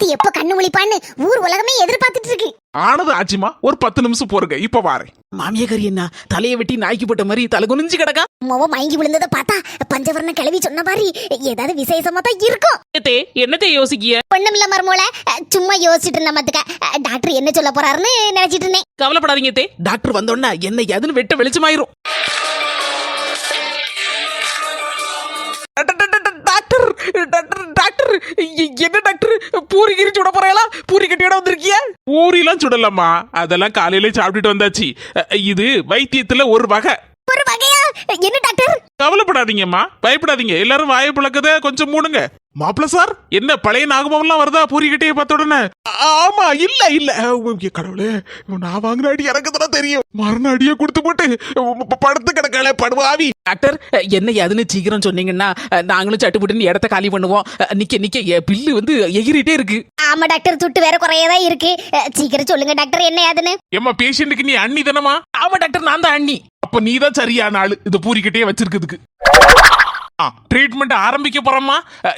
நாத்து எப்ப கண்ணு முழிப்பான்னு ஊர் உலகமே எதிர்பார்த்துட்டு இருக்கு ஆனது ஆச்சுமா ஒரு பத்து நிமிஷம் போருங்க இப்ப வாரேன். மாமியக்காரி என்ன தலையை வெட்டி நாய்க்கு போட்ட மாதிரி தலை குனிஞ்சு கிடக்கா? மொவ மயங்கி விழுந்ததை பார்த்தா பஞ்சவர்ண கிளவி சொன்ன மாதிரி ஏதாவது விசேஷமா தான் இருக்கும். தே என்னத்தை யோசிக்கிய? ஒண்ணுமில்ல மருமோல சும்மா யோசிச்சுட்டு இருந்த மத்துக்க டாக்டர் என்ன சொல்ல போறாருன்னு நினைச்சிட்டு இருந்தேன். கவலைப்படாதீங்க தே. டாக்டர் வந்தோடனே என்ன எதுன்னு வெட்ட வெளிச்சமாயிரும். டாக்டர் டாக்டர் என்ன டாக்டர்? பூரி கிரிச்சு விட போறீங்களா பூரி கட்டியோட வந்திருக்கிய? பூரிலாம் சுடலம்மா. அதெல்லாம் காலையில சாப்பிட்டுட்டு வந்தாச்சு. இது வைத்தியத்துல ஒரு வகை. ஒரு வகையா? என்ன டாக்டர்? கவலைப்படாதீங்கம்மா. பயப்படாதீங்க. எல்லாரும் வாயை புழக்கத கொஞ்சம் மூடுங்க. மாப்பிள சார்? என்ன பழைய நாகபம்லாம் வருதா? பூரி கட்டையை பார்த்த உடனே? ஆமா இல்ல இல்ல. கடவுளே. நான் வாங்கின அடி எனக்கு தானே தெரியும். மரண அடியை கொடுத்து போட்டு படுத்து கிடக்கல படுவாவி. டாக்டர் என்ன எதுன்னு சீக்கிரம் சொன்னீங்கன்னா நாங்களும் சட்டுப்புட்டுன்னு இடத்த காலி பண்ணுவோம். நிக்க நிக்க எ- பில்லு வந்து எகிரிட்டே இருக்கு. ஆமா டாக்டர். துட்டு வேற குறையதான் இருக்கு. சீக்கிரம் சொல்லுங்க டாக்டர் என்ன ஏதுன்னு. ஏம்மா பேஷண்ட்டுக்கு நீ அண்ணி தானமா ஆமா டாக்டர் நான் தான் அண்ணி. அப்ப நீ தான் சரியான ஆளு. இந்த பூரிக்கட்டையே வச்சிருக்கிறதுக்கு. ஆ ட்ரீட்மெண்ட் ஆரம்பிக்க போறோமா?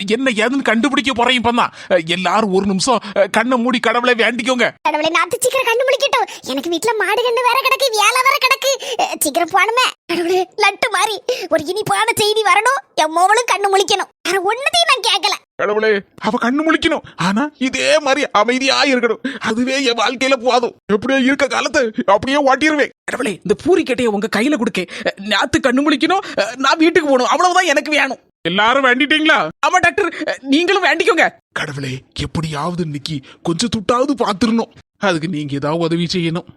என்ன ஏதுன்னு கண்டுபிடிக்க போறேன் இப்பதான் அஹ், எல்லாரும் ஒரு நிமிஷம் கண்ணை மூடி கடவுளை வேண்டிக்கோங்க. கடவுளை நான் சீக்கிரம் கண்டுபிடிக்கட்டும் எனக்கு வீட்ல மாடு கண்டு வேற கிடக்கு வேலை வேற கிடக்கு. சீக்கிரம் போனமே கடவுளே லட்டு மாதிரி ஒரு இனிப்பான செய்தி வரணும். எம்மோவளும் கண்ணு முழிக்கணும். வேற ஒன்னதையும் நான் கேட்கல. கடவுளே அவ கண்ணு முழிக்கணும். ஆனா இதே மாதிரி அமைதியா இருக்கணும். அதுவே என் வாழ்க்கையில போதும். எப்படியோ இருக்க காலத்தை அப்படியே ஓட்டிடுவேன் கடவுளே இந்த பூரி கட்டையை உங்க கையில கொடுக்க. நாத்து கண்ணு முழிக்கணும் நான் வீட்டுக்கு போகணும். அவ்வளவுதான் எனக்கு வேணும். எல்லாரும் வேண்டிட்டீங்களா? ஆமா டாக்டர். நீங்களும் வேண்டிக்கோங்க. கடவுளே எப்படியாவது இன்னைக்கு கொஞ்சம் துட்டாவது பாத்துடணும் அதுக்கு நீங்க ஏதாவது உதவி செய்யணும்.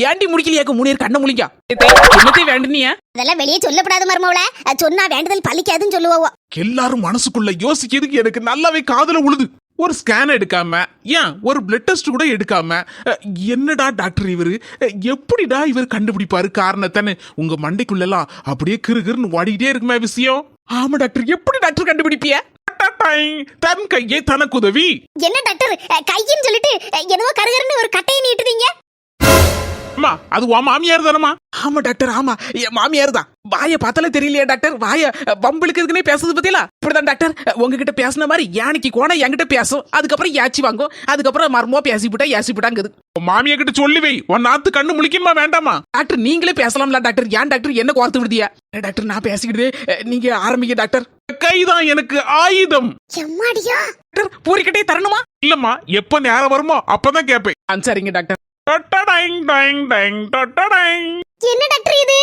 வேண்டி முடிக்கலையாக்க மூணு கண்ணை முழிங்க என்னத்தை? வேண்டினியா? அதெல்லாம் வெளியே சொல்லப்படாத மருமவள. சொன்னா வேண்டுதல் பழிக்காதுன்னு சொல்லுவோம் எல்லாரும் மனசுக்குள்ள யோசிக்கிறதுக்கு எனக்கு நல்லாவே காதுல உழுது. ஒரு ஸ்கேன் எடுக்காம ஏன்? ஒரு பிளட் டெஸ்ட் கூட எடுக்காம என்னடா டாக்டர் இவரு? எப்படிடா இவர் கண்டுபிடிப்பாரு காரணத்தானே உங்க மண்டைக்குள்ளெல்லாம் அப்படியே கிறு கிறுன்னு ஓடிக்கிட்டே இருக்குமே விஷயம். ஆமா டாக்டர் எப்படி டாக்டர் கண்டுபிடிப்பிய? டட்டாய், தன் கையே தனக்குதவி. என்ன டாக்டர் கையின்னு சொல்லிட்டு என்னவோ கருகருன்னு ஒரு கட்டையை நீட்டுறீங்க அம்மா அது உன் மாமியார் தானம்மா? ஆமா டாக்டர் ஆமா. என் மாமியார் தான். வாய பார்த்தாலே தெரியலையா டாக்டர். வாய பம்பளுக்கு இதுக்குன்னே பேசுறது பத்தியலா இப்படிதான் டாக்டர். உங்ககிட்ட பேசின மாதிரி யானைக்கு கோண என்கிட்ட பேசும். அதுக்கப்புறம் யாச்சி வாங்கும். அதுக்கப்புறம் மர்மோ பேசி விட்டா யாசி விட்டாங்குது உன் மாமியா கிட்ட சொல்லி வை. உன் நாத்து கண்ணு முழிக்கணுமா வேண்டாமா? டாக்டர் நீங்களே பேசலாம்ல டாக்டர். ஏன் டாக்டர் என்ன கோர்த்து விடுதியா? டாக்டர் நான் பேசிக்கிட்டு நீங்க ஆரம்பிங்க டாக்டர். கைதான் எனக்கு ஆயுதம். டாக்டர் பூரிக்கட்டே தரணுமா? இல்லம்மா எப்ப நேரம் வருமோ அப்பதான் கேட்பேன் சரிங்க டாக்டர். டட்டடைங், டைங், டைங், டட்டடைங். என்ன டாக்டர் இது?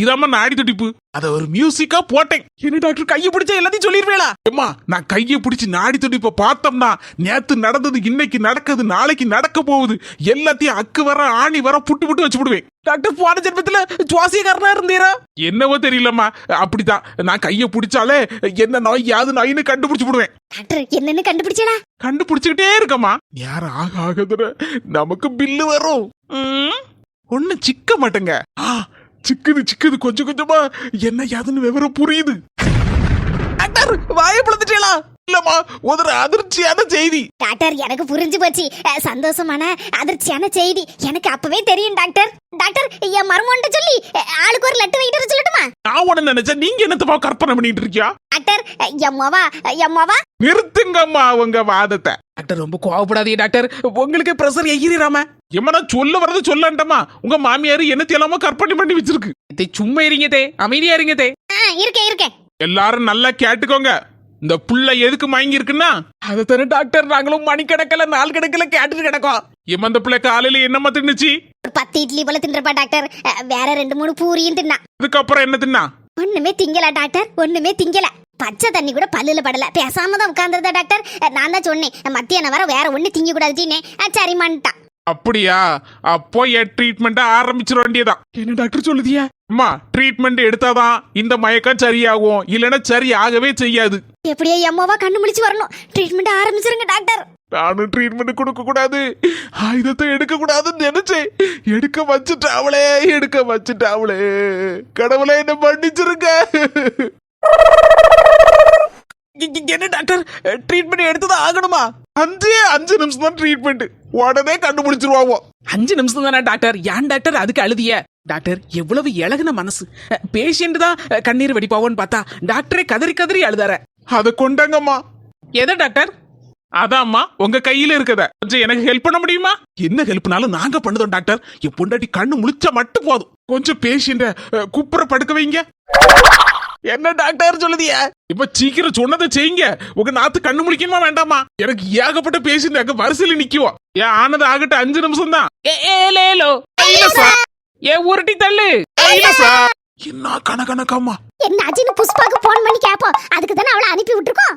இதாம்மா நாடி துடிப்பு. அத ஒரு மியூசிக்கா போட்டேன். என்ன டாக்டர் கையை பிடிச்சா எல்லாத்தையும் சொல்லிருவேளா ஏம்மா நான் கையை பிடிச்சு நாடி துடிப்ப பார்த்தோம்னா நேத்து நடந்தது இன்னைக்கு நடக்குது நாளைக்கு நடக்க போகுது எல்லாத்தையும் அக்கு வர ஆணி வர புட்டு புட்டு வச்சு விடுவேன். டாக்டர் போன ஜென்மத்துல சுவாசியக்காரனா இருந்தீரா? என்னவோ தெரியலம்மா. அப்படிதான் நான் கையை பிடிச்சாலே என்ன நோய் யாது நோயின்னு கண்டுபிடிச்சு விடுவேன். டாக்டர் என்னன்னு கண்டுபிடிச்சடா. கண்டுபிடிச்சுக்கிட்டே இருக்கம்மா. நேரம் ஆக ஆகுதுல நமக்கு பில்லு வரும். ம், ஒண்ணு சிக்க மாட்டேங்க. சிக்குது சிக்குது. கொஞ்சம் கொஞ்சமா என்ன யாதுன்னு விவரம் புரியுது. டாக்டர் வாயை பிளந்துட்டீங்களா? இல்லம்மா ஒரு அதிர்ச்சியான செய்தி. டாக்டர் எனக்கு புரிஞ்சு போச்சு. அஹ், சந்தோஷமான அதிர்ச்சியான செய்தி. எனக்கு அப்பவே தெரியும் டாக்டர். டாக்டர் என் மருமன்ட்ட சொல்லி அஹ், ஆளுக்கு ஒரு லட்டு வைக்கிட்டு சொல்லட்டுமா? நான் உடனே நினைச்சேன் நீங்க என்னத்தப்பா கற்பனை பண்ணிட்டு இருக்கியா? டாக்டர் அஹ், எம்மாவா எம்மாவா நிறுத்துங்கம்மா உங்க வாதத்தை. டாக்டர் ரொம்ப கோவப்படாதீங்க டாக்டர். உங்களுக்கு பிரஷர் எகிரிராம ஏம்மா நான் சொல்ல வரது சொல்லண்டமா? உங்க மாமியார் என்னத்தையெல்லாமோ கற்பனை பண்ணி வச்சிருக்கு. தே சும்மா இருங்க தே அமைதியா இருங்க தே ஆ இருக்கேன் இருக்கேன். எல்லாரும் நல்லா கேட்டுக்கோங்க. இந்த புள்ள எதுக்கு மயங்கி இருக்குன்னா அதை தானே டாக்டர். நாங்களும் மணிக்கணக்கில் நாள் கணக்கில் கேட்டுட்டு கிடக்கோம். இந்த பிள்ளை காலையில என்னம்மா தின்னுச்சு? ஒரு பத்து இட்லி போல தின்றப்பா டாக்டர். அஹ், வேற ரெண்டு மூணு பூரியும் தின்னா. அதுக்கப்புறம் என்ன தின்னா? ஒண்ணுமே திங்கல டாக்டர். ஒண்ணுமே திங்கல. பச்சை தண்ணி கூட பல்லுல படல. பேசாம தான் உட்கார்ந்துருந்தா டாக்டர். அஹ், நான் தான் சொன்னேன். மத்தியானம் வர வேற ஒண்ணு திங்க கூடாதுன்னு சரிமான்ட்டா அப்படியா? அப்போ என் ட்ரீட்மெண்ட் ஆரம்பிச்சிட வேண்டியதான் என்ன டாக்டர் சொல்லுதியா? அம்மா ட்ரீட்மெண்ட் எடுத்தாதான் இந்த மயக்கம் சரியாகும். இல்லைன்னா சரி ஆகவே செய்யாது. எப்படியோ எம்மாவா கண்ணு முழிச்சு வரணும். ட்ரீட்மெண்ட் ஆரம்பிச்சிருங்க டாக்டர் நானும் ட்ரீட்மெண்ட் கொடுக்க கூடாது. ஆயுதத்தை எடுக்க கூடாதுன்னு நினைச்சேன். எடுக்க வச்சுட்டாவளே எடுக்க வச்சுட்டாவளே. கடவுளே என்ன மன்னிச்சிருங்க. என்ன டாக்டர் ட்ரீட்மெண்ட் எடுத்துதான் ஆகணுமா? அஞ்சே அஞ்சு நிமிஷம் தான் ட்ரீட்மெண்ட் உடனே கண்டுபிடிச்சிருவாவோ அஞ்சு நிமிஷம் தானே டாக்டர் ஏன் டாக்டர் அதுக்கு அழுதிய? டாக்டர் எவ்வளவு இழகுன மனசு பேஷண்ட் தான் கண்ணீர் வெடிப்பாவோன்னு பார்த்தா டாக்டரே கதறி கதறி அழுதார அதை கொண்டாங்கம்மா எதை டாக்டர் அதாம்மா உங்க கையில இருக்கத கொஞ்சம் எனக்கு ஹெல்ப் பண்ண முடியுமா என்ன ஹெல்ப்னாலும் நாங்க பண்ணுதோம் டாக்டர் என் பொண்டாட்டி கண்ணு முழிச்சா மட்டும் போதும் கொஞ்சம் பேஷண்ட குப்புற படுக்க வைங்க என்ன டாக்டர் சொல்லுதிய இப்ப சீக்கிரம் சொன்னதை செய்யுங்க உங்க நாத்து கண்ணு முழிக்கணுமா வேண்டாமா எனக்கு ஏகப்பட்ட பேஷண்ட் அங்க வரிசையில நிக்குவோம் ஏன் ஆனது ஆகட்டும் அஞ்சு நிமிஷம் தான் ஏ உருட்டி தள்ளு. என்ன கணக்கணக்காமா என்னாச்சுன்னு புஷ்பாக்கு போன் பண்ணி கேப்போம். அதுக்கு தானே அவளை அனுப்பி விட்டுருக்கோம்?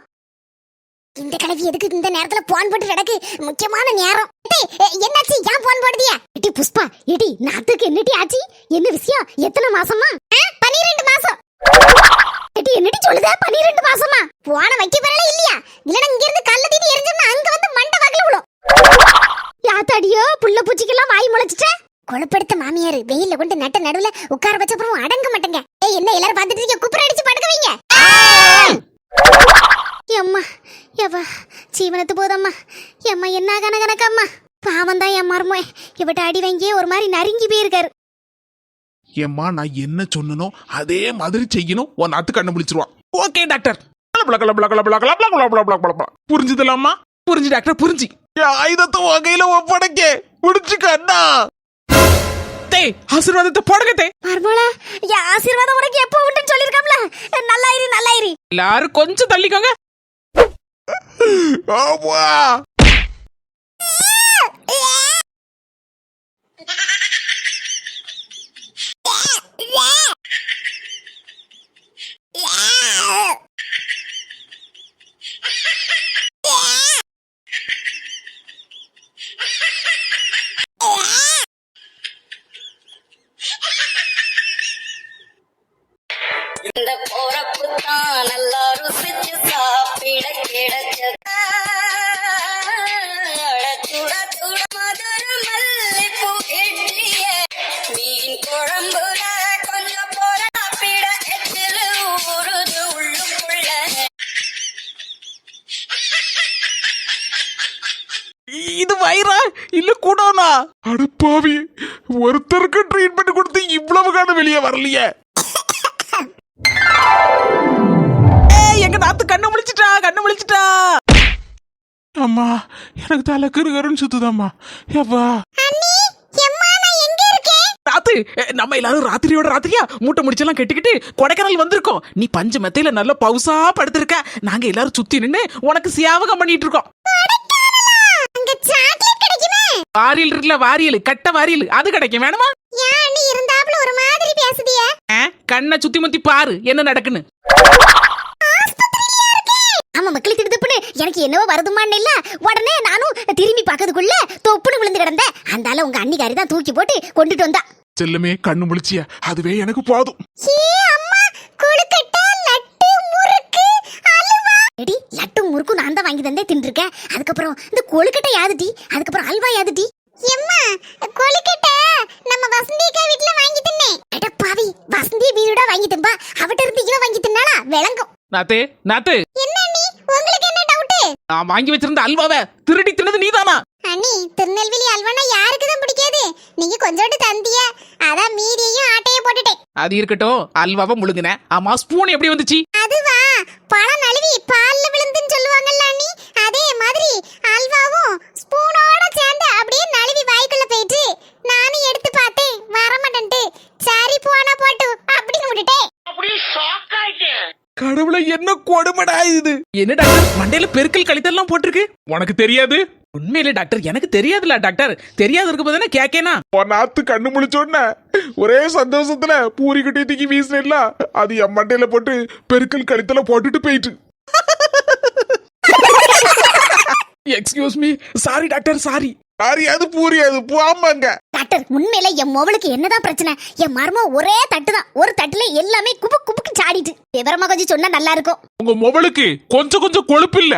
இந்த கிழவி எதுக்கு இந்த நேரத்துல போன் போட்டு கிடக்கு? முக்கியமான நேரம். என்னாச்சு? ஏன் போன் போடுதியா? எடி புஷ்பா எடி நாத்துக்கு என்னடி ஆச்சு? என்ன விஷயம்? எத்தனை மாசமா? பன்னிரெண்டு மாசம். எடி என்னடி சொல்லுத? பன்னிரெண்டு மாசமா? போன வைக்க பெறல இல்லையா? இல்லனா இங்க இருந்து கல்ல தீனி எரிஞ்சோம்னா அங்க வந்து மண்டை வாக்குல விழும். யாத்தாடியோ புள்ள பூச்சிக்கெல்லாம் வாய் முளைச்சிட்ட? கொழுப்படுத்த மாமியார் வெயில கொண்டு நட்ட நடுவுல உட்கார வச்ச அப்புறம் அடங்க மாட்டேங்க. ஏய் என்ன எல்லாரும் பார்த்துட்டு இருக்கீங்க? குப்புற அடிச்சு படுக்க வைங்க அம்மா எவ்வா சீவனத்து போதம்மா. எம்மா என்ன கணக்கணக்கம்மா பாவம் தான் என் மருமே இவட்ட அடி வாங்கியே ஒரு மாதிரி நறுங்கி போயிருக்காரு. ஏம்மா நான் என்ன சொன்னனோ அதே மாதிரி செய்யணும். உன் நாத்து கண்ணு ஓகே டாக்டர். புரிஞ்சுதலாமா புரிஞ்சு டாக்டர் புரிஞ்சு. என் ஆயுதத்தை உன் ஒப்படைக்க. முடிச்சுக்கண்ணா டேய் ஆசீர்வாதத்தை போடுங்க தே மருமோளா என் ஆசீர்வாதம் உனக்கு எப்போ உண்டுன்னு சொல்லியிருக்காம்ல? நல்லாயிரு நல்லாயிரு. எல்லாரும் கொஞ்சம் தள்ளிக்கோங்க. ஆமா. இது வயிறா? இல்ல கூடனா? அடுப்பாவி ஒருத்தருக்கு ட்ரீட்மெண்ட் கொடுத்து இவ்வளவு காலம் வெளியே வரலையே. ஏய் எங்க நாத்து கண்ணு முழிச்சிட்டா? கண்ணு முழிச்சிட்டா? அம்மா எனக்கு தலை கருகருன்னு சுத்துதாம்மா. இருக்கேன்? ராத்து நம்ம எல்லாரும் ராத்திரியோட ராத்திரியா? மூட்டை முடிச்செல்லாம் கட்டிக்கிட்டு கொடைக்கானல் வந்திருக்கோம். நீ பஞ்சு மெத்தையில நல்ல பவுசா படுத்திருக்க. நாங்க எல்லாரும் சுத்தி நின்னு உனக்கு சியாவகம் பண்ணிட்டு இருக்கோம். அங்க சாக்லேட் கிடைக்குமே? வாரியல் இருக்குல்ல வாரியல். கட்ட வாரியல். அது கிடைக்கும். வேணுமா? ஏன் அண்ணி இருந்தாப்புல ஒரு மாதிரி பேசுதிய? ஆ, கண்ணை சுத்தி முத்தி பாரு என்ன நடக்குன்னு. ஆமா மக்களுக்கு திடுப்புன்னு எனக்கு என்னவோ வருதுமான்னு இல்ல. உடனே நானும் திரும்பி பார்க்கறதுக்குள்ள தொப்புன்னு விழுந்து கிடந்தேன். அந்தால உங்க அன்னிக்காரி தான் தூக்கி போட்டு கொண்டுட்டு வந்தா. செல்லமே கண்ணு முழிச்சிய? அதுவே எனக்கு போதும். ஏ அம்மா கொழுக்கட்டை லட்டு முறுக்கு அல்வா எடி லட்டு முறுக்கு நான் தான் வாங்கி தந்தே தின்றுருக்கேன் அதுக்கப்புறம் இந்த கொழுக்கட்டை யாதுடி? அதுக்கப்புறம் அல்வா யாதுடி? எம்மா கொழுக்கட்டை நம்ம வசந்தி அக்கா வீட்ல வாங்கி தின்னேன் அட பாவி வசந்தி வீடோட வாங்கி தின்பா. அவட்ட இருந்து இவ வாங்கி தின்னாளா? விளங்கும். நாத்து நாத்து. என்ன நீ உங்களுக்கு என்ன டவுட் நான் வாங்கி வச்சிருந்த அல்வாவை திருடி தின்னது நீதானா? அண்ணி திருநெல்வேலி அல்வானா யாருக்கு தான் பிடிக்காது? நீங்க கொஞ்சோண்டு தந்திய. அதான் மீதியையும் ஆட்டைய போட்டுட்டேன். அது இருக்கட்டும் அல்வாவை முழுங்கினேன் ஆமா ஸ்பூன் எப்படி வந்துச்சு? பழம் நழுவி பால்ல விழுந்துன்னு சொல்லுவாங்கல்ல அண்ணி? அதே மாதிரி அல்வாவும் ஸ்பூனோட சேர்ந்து அப்படியே நழுவி வாய்க்குள்ள போயிட்டு நானும் எடுத்து பார்த்தேன். வர மாட்டேன்ட்டு சரி போனா போட்டு அப்படின்னு விட்டுட்டேன். கடவுளை என்ன கொடுமடா இது? என்ன டாக்டர் மண்டையில பெருக்கல் கழித்தெல்லாம் போட்டிருக்கு? உனக்கு தெரியாது? உண்மையிலே டாக்டர் எனக்கு தெரியாதுல டாக்டர். தெரியாது இருக்க போதானே கேக்கேனா? உன் நாத்து கண்ணு முழிச்சோன்ன ஒரே சந்தோஷத்துல பூரி கட்டி தூக்கி வீசினேன்ல அது என் மண்டையில போட்டு பெருக்கல் கழுத்துல போட்டுட்டு போயிட்டு. Excuse me sorry doctor sorry யாரையாவது பூரியாது போமாங்க டாக்டர் உண்மையில என் மொபலுக்கு என்னதான் பிரச்சனை என் மர்மம் ஒரே தட்டு தான் ஒரு தட்டுல எல்லாமே குபு குபுக்கு சாடிட்டு. விவரமா கொஞ்சம் சொன்னா நல்லா இருக்கும். உங்க மொபைலுக்கு கொஞ்சம் கொஞ்சம் கொழுப்பு இல்ல.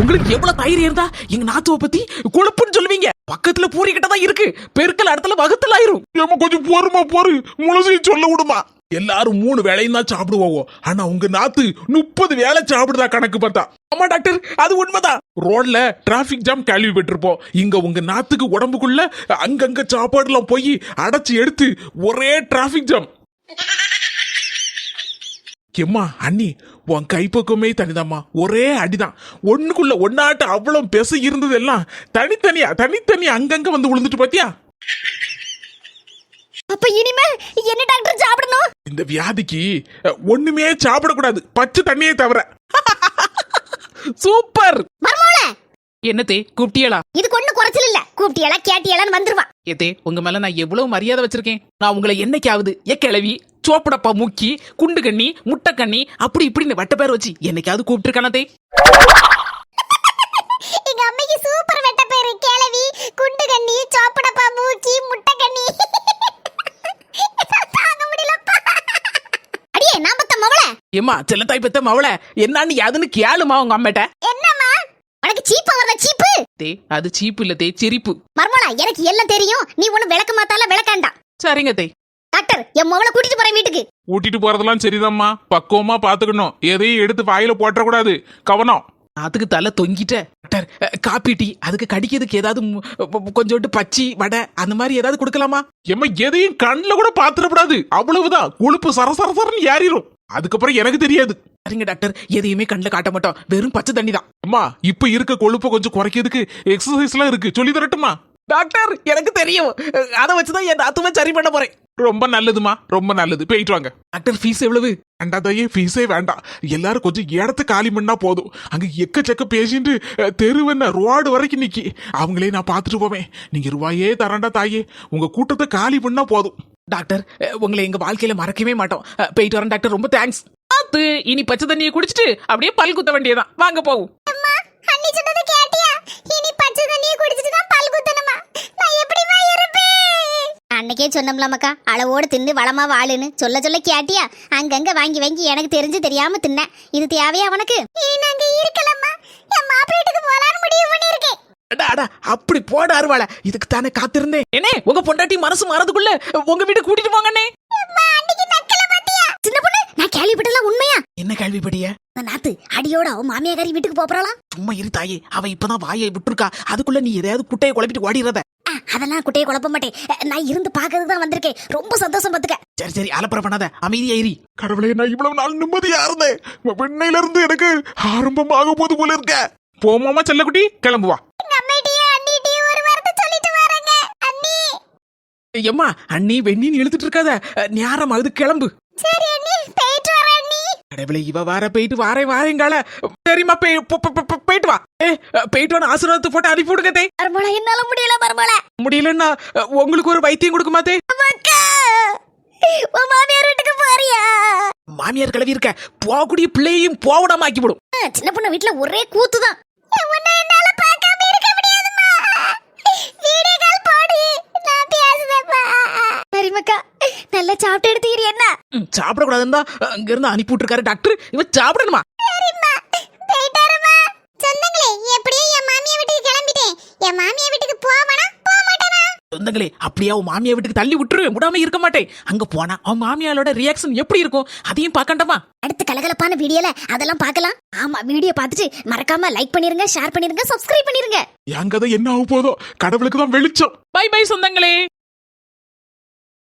உங்களுக்கு எவ்வளவு தைரியம் இருந்தா எங்க நாத்துவ பத்தி கொழுப்புன்னு சொல்லுவீங்க. பக்கத்துல பூரி கிட்ட தான் இருக்கு. பெருக்கல் இடத்துல வகுத்தல் ஆயிரும். ஏமா கொஞ்சம் பொறுமா பொறு. முழுசையும் சொல்ல விடுமா. எல்லாரும் மூணு வேளையும் தான் சாப்பிடுவோம். ஆனா உங்க நாத்து முப்பது வேளை சாப்பிடுதா கணக்கு பார்த்தா. ஆமா டாக்டர் அது உண்மைதான். ரோட்ல டிராபிக் ஜாம் கேள்விப்பட்டிருப்போம். இங்க உங்க நாத்துக்கு உடம்புக்குள்ள அங்கங்க சாப்பாடுலாம் போய் அடைச்சு எடுத்து ஒரே டிராபிக் ஜாம் எம்மா அண்ணி உன் கைப்பக்கமே தனிதாம்மா. ஒரே அடிதான். ஒண்ணுக்குள்ள ஒன்னாட்டு அவ்வளவு பெச இருந்தது எல்லாம் தனித்தனியா தனித்தனியா அங்கங்க வந்து விழுந்துட்டு பாத்தியா? அப்ப இனிமே என்ன டாக்டர் சாப்பிடணும்? இந்த வியாதிக்கு ஒண்ணுமே சாப்பிடக்கூடாது. பச்சை தண்ணியே தவிர. சூப்பர்! என்னத்தே கூப்பிட்டியலா? இதுக்கு ஒண்ணு குறைச்சல் இல்ல கூப்பிட்டியலா கேட்டியலான்னு வந்துருவா ஏத்தே உங்க மேல நான் எவ்வளவு மரியாதை வச்சிருக்கேன்? நான் உங்களை என்னைக்காவது ஏ கிளவி சோப்படப்பா முக்கி குண்டு கண்ணி முட்டை கண்ணி அப்படி இப்படின்னு வட்ட பேர் வச்சு என்னைக்காவது கூப்பிட்டுருக்கானதே எங்க அம்மைக்கு சூப்பர் வெட்ட பேரு கேளவி குண்டு கண்ணி சாப்பிடப்பா மூக்கி முட்டை கண்ணி. ஏம்மா செல்லத்தாய் பெத்த மவள என்னன்னு யாதுன்னு கேளுமா உங்க அம்மேட்ட என்னம்மா உனக்கு சீப்பா வரல சீப்பு தே அது சீப்பு இல்ல தே சிரிப்பு. மர்மலா எனக்கு எல்லாம் தெரியும். நீ ஒண்ணு விளக்க மாத்தால விளக்காண்டா. சரிங்க தே. டாக்டர் என் மவளை கூட்டிட்டு போறேன் வீட்டுக்கு. ஊட்டிட்டு போறதெல்லாம் சரிதாம்மா. பக்குவமா பாத்துக்கணும். எதையும் எடுத்து வாயில போட்டக்கூடாது கவனம். அதுக்கு தலை தொங்கிட்ட. Doctor coffee tea. அதுக்கு கடிக்கிறதுக்கு ஏதாவது மு- கொஞ்சோண்டு பச்சி வடை அந்த மாதிரி ஏதாவது கொடுக்கலாமா? எம்மா எதையும் கண்ணுல கூட பாத்துடக்கூடாது அவ்வளவுதான். கொழுப்பு சரசரசரன்னு ஏறிடும் அதுக்கப்புறம் எனக்கு தெரியாது. சரிங்க டாக்டர். எதையுமே கண்ணில் காட்ட மாட்டோம். வெறும் பச்சை தண்ணி தான். அம்மா இப்ப இருக்க கொழுப்பை கொஞ்சம் குறைக்கிறதுக்கு எக்ஸசைஸ் எல்லாம் இருக்கு. சொல்லி தரட்டுமா? டாக்டர் எனக்கு தெரியும். அதை வச்சுதான் என் தாத்துவை சரி பண்ண போறேன். ரொம்ப நல்லதுமா? ரொம்ப நல்லது. போயிட்டு வாங்க. டாக்டர் ஃபீஸ் எவ்வளவு? வேண்டாதையே ஃபீஸே வேண்டாம். எல்லாரும் கொஞ்சம் இடத்த காலி பண்ணா போதும். அங்க எக்கச்சக்க பேசிட்டு தெருவென்ன ரோடு வரைக்கும் நிக்கி. அவங்களே நான் பார்த்துட்டு போவேன். நீங்க ரூபாயே தரண்டா தாயே. உங்க கூட்டத்தை காலி பண்ணா போதும். டாக்டர் உங்களை எங்க வாழ்க்கையில மறக்கவே மாட்டோம். போயிட்டு வரேன் டாக்டர். ரொம்ப தேங்க்ஸ். பார்த்து இனி பச்சை தண்ணியை குடிச்சிட்டு அப்படியே பல் குத்த வேண்டியதான் வாங்க போவோம். கேட்டியா? இனி பச்சை தண்ணியை பல் அன்னைக்கே சொன்னோம்ல மக்கா அளவோடு தின்னு வளமா வாழுன்னு சொல்ல சொல்ல கேட்டியா? அங்கங்க வாங்கி வாங்கி எனக்கு தெரிஞ்சு தெரியாம தின்ன. இது தேவையா உனக்கு? நாங்க இருக்கலம்மா. என் மாப்பிள்ளைக்கு போலான்னு அடா அடா அப்படி போட அருவாள. இதுக்கு தானே காத்திருந்தேன். என்ன உங்க பொண்டாட்டி மனசு மாறதுக்குள்ள உங்க வீட்டு கூட்டிட்டு போங்கண்ணே. சின்ன பொண்ணு நான் கேள்விப்பட்டலாம் உண்மையா? என்ன கேள்விப்படிய? நாத்து அடியோட அவன் மாமியாரி வீட்டுக்கு போறாளாம் சும்மா இரு தாயே அவ இப்பதான் வாயை விட்டுருக்கா. அதுக்குள்ள நீ எதையாவது குட்டையை குழப்பிட்டு ஓடிடுறத அதெல்லாம் குட்டையை குழப்ப மாட்டேன். நான் இருந்து பார்க்கறதுக்கு தான் வந்திருக்கேன். ரொம்ப சந்தோஷம் பாத்துக்க. சரி சரி அலப்பற பண்ணாத. அமைதியா இரி. கடவுளே நான் இவ்வளவு நாள் நிம்மதியா இருந்தேன். வெண்ணையில இருந்து எனக்கு ஆரம்பமாக போது போல இருக்க. போமாமா செல்லக்குட்டி கிளம்பு எம்மா அண்ணி வெண்ணின்னு இழுத்துட்டு இருக்காத நேரம் அது கிளம்பு. சரி அண்ணி போயிட்டு வரேன் அண்ணி. கடவுளே இவ வார போயிட்டு வாரேன் வாரேங்கால சரிம்மா போயிட்டு வா. ஏ போயிட்டு வா ஆசீர்வாதத்தை போட்டு அனுப்பி விடுங்க தே. என்னால முடியல மர்மோளா முடியலன்னா உங்களுக்கு ஒரு வைத்தியம் கொடுக்க மாத்தே அக்கா உன் மாமியார் வீட்டுக்கு போறியா? மாமியார் கிளவி இருக்க போகக்கூடிய பிள்ளையையும் போவிடாம ஆக்கி விடும் சின்ன பொண்ணு வீட்டுல ஒரே கூத்து தான் உன்னை என்னால பார்க்காம இருக்க முடியாதுமா வீடியோ கால் போடு நான் பேசுதேப்பா சரி மக்கா நல்லா சாப்பிட்டு எடுத்துக்கிறீ என்ன சாப்பிடக்கூடாதுன்னு தான் அங்க இருந்து அனுப்பி விட்டுருக்காரு டாக்டர். இவன் சாப்பிடணுமா? சொந்தங்களே எப்படியோ என் மாமியா வீட்டுக்கு கிளம்பிட்டேன். என் மாமியா வீட்டுக்கு போவானா? போக மாட்டானா சொந்தங்களே அப்படியே அவன் மாமியா வீட்டுக்கு தள்ளி விட்டுரு. விடாம இருக்க மாட்டேன். அங்க போனா அவன் மாமியாரோட ரியாக்ஷன் எப்படி இருக்கும்? அதையும் பார்க்கண்டமா? அடுத்த கலகலப்பான வீடியோல அதெல்லாம் பார்க்கலாம். ஆமா வீடியோ பார்த்துட்டு மறக்காம லைக் பண்ணிருங்க ஷேர் பண்ணிருங்க சப்ஸ்கிரைப் பண்ணிருங்க. என் கதை என்ன ஆக போதோ கடவுளுக்கு தான் வெளிச்சம். பை பை சொந்தங்களே.